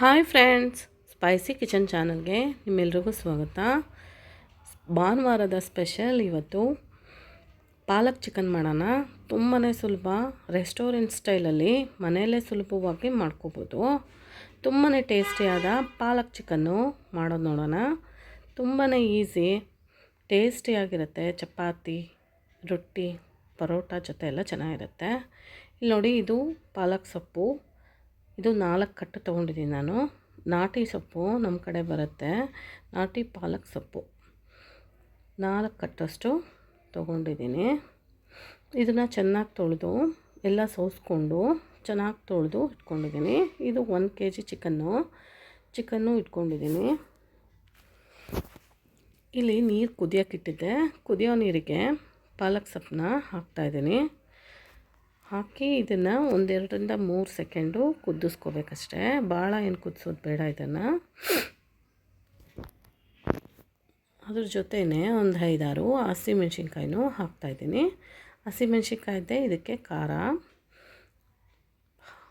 Hi friends, spicy kitchen ಚಾನಲ್ಗೆ ನಿಮ್ಮೆಲ್ರಿಗೂ ಸ್ವಾಗತ. ಭಾನುವಾರದ ಸ್ಪೆಷಲ್ ಇವತ್ತು ಪಾಲಕ್ ಚಿಕನ್ ಮಾಡೋಣ. ತುಂಬಾ ಸುಲಭ, ರೆಸ್ಟೋರೆಂಟ್ ಸ್ಟೈಲಲ್ಲಿ ಮನೆಯಲ್ಲೇ ಸುಲಭವಾಗಿ ಮಾಡ್ಕೋಬೋದು. ತುಂಬಾ ಟೇಸ್ಟಿಯಾದ ಪಾಲಕ್ ಚಿಕನ್ನು ಮಾಡೋದು ನೋಡೋಣ. ತುಂಬಾ ಈಸಿ, ಟೇಸ್ಟಿಯಾಗಿರುತ್ತೆ. ಚಪಾತಿ, ರೊಟ್ಟಿ, ಪರೋಟ ಜೊತೆ ಎಲ್ಲ ಚೆನ್ನಾಗಿರುತ್ತೆ. ಇಲ್ಲಿ ನೋಡಿ, ಇದು ಪಾಲಕ್ ಸೊಪ್ಪು. ಇದು ನಾಲ್ಕು ಕಟ್ಟು ತೊಗೊಂಡಿದ್ದೀನಿ ನಾನು. ನಾಟಿ ಸೊಪ್ಪು ನಮ್ಮ ಕಡೆ ಬರುತ್ತೆ. ನಾಟಿ ಪಾಲಕ್ ಸೊಪ್ಪು. ನಾಲ್ಕು ಕಟ್ಟಷ್ಟು ತೊಗೊಂಡಿದ್ದೀನಿ. ಇದನ್ನು ಚೆನ್ನಾಗಿ ತೊಳೆದು ಎಲ್ಲ ಸೋಸ್ಕೊಂಡು ಚೆನ್ನಾಗಿ ತೊಳೆದು ಇಟ್ಕೊಂಡಿದ್ದೀನಿ. ಇದು ಒಂದು ಕೆ ಜಿ ಚಿಕನ್ನು ಚಿಕನ್ನು ಇಟ್ಕೊಂಡಿದ್ದೀನಿ. ಇಲ್ಲಿ ನೀರು ಕುದಿಯೋಕ್ಕಿಟ್ಟಿದ್ದೆ ಕುದಿಯೋ ನೀರಿಗೆ ಪಾಲಕ್ ಸೊಪ್ಪನ್ನ ಹಾಕ್ತಾಯಿದ್ದೀನಿ ಹಾಕಿ ಇದನ್ನು ಒಂದೆರಡರಿಂದ ಮೂರು ಸೆಕೆಂಡು ಕುದಿಸ್ಕೋಬೇಕಷ್ಟೇ. ಭಾಳ ಏನು ಕುದಿಸೋದು ಬೇಡ ಇದನ್ನು. ಅದ್ರ ಜೊತೆಯೇ ಒಂದು ಐದಾರು ಹಸಿಮೆಣ್ಸಿನ್ಕಾಯಿನೂ ಹಾಕ್ತಾಯಿದ್ದೀನಿ ಹಸಿಮೆಣ್ಸಿನ್ಕಾಯ್ದೆ ಇದಕ್ಕೆ ಖಾರ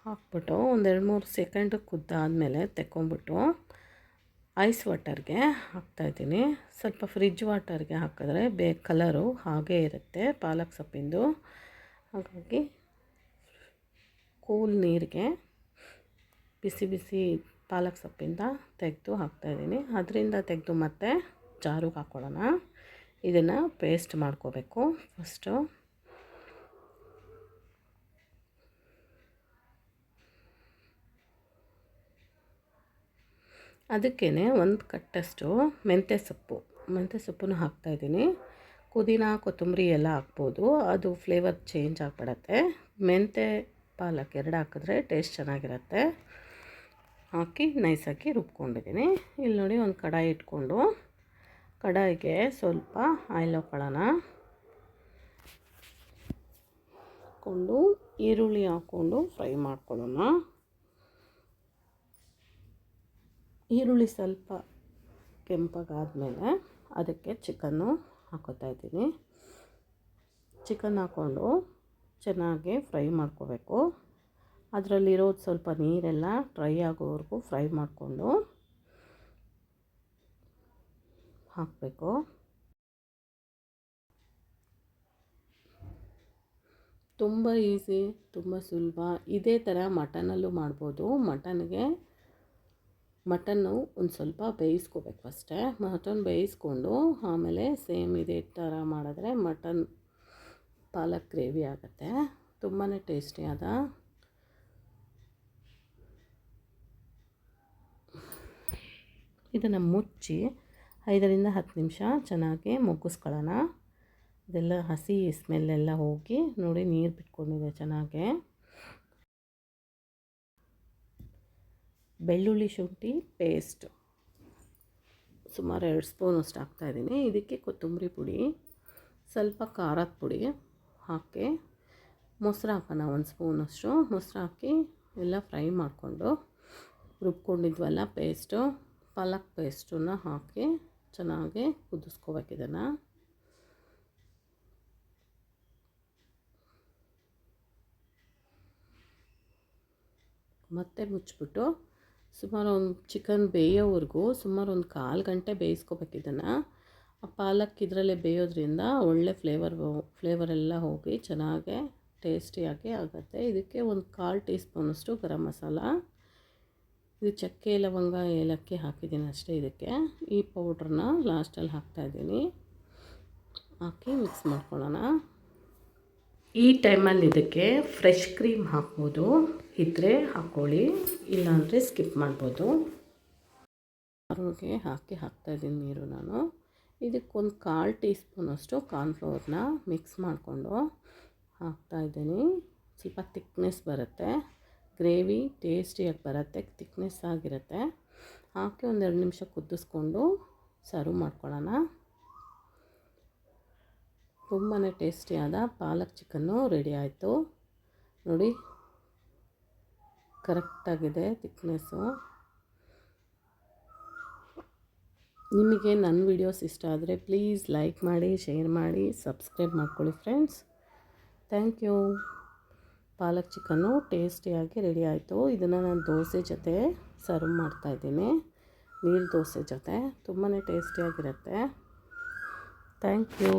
ಹಾಕ್ಬಿಟ್ಟು ಒಂದೆರಡು ಮೂರು ಸೆಕೆಂಡು ಕುದ್ದಾದಮೇಲೆ ತೆಕ್ಕೊಂಬಿಟ್ಟು ಐಸ್ ವಾಟರ್ಗೆ ಹಾಕ್ತಾಯಿದ್ದೀನಿ ಸ್ವಲ್ಪ ಫ್ರಿಜ್ ವಾಟರ್ಗೆ ಹಾಕಿದ್ರೆ ಬೇ, ಕಲರು ಹಾಗೇ ಇರುತ್ತೆ ಪಾಲಕ್ ಸೊಪ್ಪಿಂದು. ಹಾಗಾಗಿ ಕೂಲ್ ನೀರಿಗೆ ಬಿಸಿ ಬಿಸಿ ಪಾಲಕ್ ಸೊಪ್ಪಿಂದ ತೆಗೆದು ಹಾಕ್ತಾಯಿದ್ದೀನಿ ಅದರಿಂದ ತೆಗೆದು ಮತ್ತೆ ಜಾರಿಗೆ ಹಾಕ್ಕೊಳ್ಳೋಣ ಇದನ್ನು ಪೇಸ್ಟ್ ಮಾಡ್ಕೋಬೇಕು ಫಸ್ಟು ಅದಕ್ಕೇ ಒಂದು ಕಟ್ಟಷ್ಟು ಮೆಂತ್ಯ ಸೊಪ್ಪು. ಮೆಂತ್ಯ ಸೊಪ್ಪನ್ನು ಹಾಕ್ತಾಯಿದ್ದೀನಿ ಪುದೀನ, ಕೊತ್ತಂಬರಿ ಎಲ್ಲ ಹಾಕ್ಬೋದು. ಅದು ಫ್ಲೇವರ್ ಚೇಂಜ್ ಆಗಿಬಿಡತ್ತೆ. ಮೆಂತ್ಯ ಪಾಲಕ್ ಎರಡು ಹಾಕಿದ್ರೆ ಟೇಸ್ಟ್ ಚೆನ್ನಾಗಿರುತ್ತೆ. ಹಾಕಿ ನೈಸಾಗಿ ರುಬ್ಕೊಂಡಿದ್ದೀನಿ. ಇಲ್ಲಿ ನೋಡಿ ಒಂದು ಕಡಾಯಿ ಇಟ್ಕೊಂಡು, ಕಡಾಯಿಗೆ ಸ್ವಲ್ಪ ಆಯಿಲ್ ಹಾಕೊಳ್ಳೋಣ. ಹಾಕ್ಕೊಂಡು ಈರುಳ್ಳಿ ಹಾಕ್ಕೊಂಡು ಫ್ರೈ ಮಾಡ್ಕೊಳ್ಳೋಣ. ಈರುಳ್ಳಿ ಸ್ವಲ್ಪ ಕೆಂಪಗಾದಮೇಲೆ ಅದಕ್ಕೆ ಚಿಕನ್ನು ಹಾಕೋತಾ ಇದ್ದೀನಿ. ಚಿಕನ್ ಹಾಕ್ಕೊಂಡು ಚೆನ್ನಾಗಿ ಫ್ರೈ ಮಾಡ್ಕೋಬೇಕು. ಅದರಲ್ಲಿರೋದು ಸ್ವಲ್ಪ ನೀರೆಲ್ಲ ಡ್ರೈ ಆಗೋವರೆಗೂ ಫ್ರೈ ಮಾಡಿಕೊಂಡು ಹಾಕಬೇಕು. ತುಂಬ ಈಸಿ, ತುಂಬ ಸುಲಭ. ಇದೇ ಥರ ಮಟನಲ್ಲೂ ಮಾಡ್ಬೋದು. ಮಟನ್ಗೆ, ಮಟನ್ನು ಒಂದು ಸ್ವಲ್ಪ ಬೇಯಿಸ್ಕೋಬೇಕು ಅಷ್ಟೇ. ಮಟನ್ ಬೇಯಿಸ್ಕೊಂಡು ಆಮೇಲೆ ಸೇಮ್ ಇದೇ ಥರ ಮಾಡಿದ್ರೆ ಮಟನ್ ಪಾಲಕ್ ಗ್ರೇವಿ ಆಗುತ್ತೆ. ತುಂಬಾ ಟೇಸ್ಟಿಯಾದ ಇದನ್ನು ಮುಚ್ಚಿ ಐದರಿಂದ ಹತ್ತು ನಿಮಿಷ ಚೆನ್ನಾಗಿ ಮುಗ್ಗಿಸ್ಕೊಳ್ಳೋಣ. ಇದೆಲ್ಲ ಹಸಿ ಸ್ಮೆಲ್ಲೆಲ್ಲ ಹೋಗಿ ನೋಡಿ ನೀರು ಬಿಟ್ಕೊಂಡಿದೆ ಚೆನ್ನಾಗೆ. ಬೆಳ್ಳುಳ್ಳಿ ಶುಂಠಿ ಪೇಸ್ಟ್ ಸುಮಾರು ಎರಡು ಸ್ಪೂನ್ ಅಷ್ಟು ಹಾಕ್ತಾಯಿದ್ದೀನಿ ಇದಕ್ಕೆ ಕೊತ್ತಂಬರಿ ಪುಡಿ, ಸ್ವಲ್ಪ ಖಾರದ ಪುಡಿ. ಹಾಕಿ ಮೊಸರು ಹಾಕೋಣ ಒಂದು ಸ್ಪೂನಷ್ಟು. ಮೊಸರು ಹಾಕಿ ಎಲ್ಲ ಫ್ರೈ ಮಾಡಿಕೊಂಡು ರುಬ್ಕೊಂಡಿದ್ವಲ್ಲ ಪೇಸ್ಟು, ಪಾಲಕ್ ಪೇಸ್ಟನ್ನ ಹಾಕಿ ಚೆನ್ನಾಗಿ ಕುದಿಸ್ಕೋಬೇಕು ಇದನ್ನು. ಮತ್ತೆ ಮುಚ್ಚಿಬಿಟ್ಟು ಸುಮಾರು ಒಂದು ಚಿಕನ್ ಬೇಯೋವರೆಗೂ ಸುಮಾರು ಒಂದು ಕಾಲು ಗಂಟೆ ಬೇಯಿಸ್ಕೋಬೇಕು ಇದನ್ನು. ಆ ಪಾಲಕ್ ಇದರಲ್ಲೇ ಬೇಯೋದ್ರಿಂದ ಒಳ್ಳೆ ಫ್ಲೇವರ್ ಫ್ಲೇವರೆಲ್ಲ ಹೋಗಿ ಚೆನ್ನಾಗೆ ಟೇಸ್ಟಿಯಾಗಿ ಆಗುತ್ತೆ. ಇದಕ್ಕೆ ಒಂದು ಕಾಲು ಟೀ ಸ್ಪೂನಷ್ಟು ಗರಂ ಮಸಾಲ, ಇದು ಚಕ್ಕೆ, ಲವಂಗ, ಏಲಕ್ಕಿ ಹಾಕಿದ್ದೀನಿ ಅಷ್ಟೇ ಇದಕ್ಕೆ. ಈ ಪೌಡ್ರನ್ನ ಲಾಸ್ಟಲ್ಲಿ ಹಾಕ್ತಾಯಿದ್ದೀನಿ ಹಾಕಿ ಮಿಕ್ಸ್ ಮಾಡ್ಕೊಳ್ಳೋಣ. ಈ ಟೈಮಲ್ಲಿ ಇದಕ್ಕೆ ಫ್ರೆಶ್ ಕ್ರೀಮ್ ಹಾಕ್ಬೋದು. ಇದ್ದರೆ ಹಾಕ್ಕೊಳ್ಳಿ, ಇಲ್ಲಾಂದರೆ ಸ್ಕಿಪ್ ಮಾಡ್ಬೋದು. ಹಾಕಿ ಹಾಕ್ತಾಯಿದ್ದೀನಿ ನೀರು ನಾನು. ಇದಕ್ಕೊಂದು ಕಾಲು ಟೀ ಸ್ಪೂನಷ್ಟು ಕಾರ್ನ್ಫ್ಲೋರ್ನ ಮಿಕ್ಸ್ ಮಾಡಿಕೊಂಡು ಹಾಕ್ತಾಯಿದ್ದೀನಿ ಸ್ವಲ್ಪ ತಿಕ್ನೆಸ್ ಬರುತ್ತೆ. ಗ್ರೇವಿ ಟೇಸ್ಟಿಯಾಗಿ ಬರುತ್ತೆ ತಿಕ್ನೆಸ್ ಆಗಿರುತ್ತೆ. ಹಾಕಿ ಒಂದೆರಡು ನಿಮಿಷ ಕುದಿಸ್ಕೊಂಡು ಸರ್ವ್ ಮಾಡ್ಕೊಳ್ಳೋಣ. ತುಂಬಾ ಟೇಸ್ಟಿಯಾದ ಪಾಲಕ್ ಚಿಕನ್ನು ರೆಡಿ ಆಯಿತು. ನೋಡಿ, ಕರೆಕ್ಟಾಗಿದೆ ತಿಕ್ನೆಸ್ಸು ನಿಮಗೆ ನನ್ನ ವೀಡಿಯೋಸ್ ಇಷ್ಟ ಆದರೆ ಪ್ಲೀಸ್ ಲೈಕ್ ಮಾಡಿ ಶೇರ್ ಮಾಡಿ ಸಬ್ಸ್ಕ್ರೈಬ್ ಮಾಡ್ಕೊಳ್ಳಿ friends thank you palak chicken ಟೇಸ್ಟಿಯಾಗಿ ರೆಡಿ ಆಯಿತು. ಇದನ್ನು ನಾನು ದೋಸೆ ಜೊತೆ ಸರ್ವ್ ಮಾಡ್ತಾಯಿದ್ದೀನಿ ನೀರು ದೋಸೆ ಜೊತೆ. ತುಂಬಾ ಟೇಸ್ಟಿಯಾಗಿರುತ್ತೆ ಥ್ಯಾಂಕ್ ಯು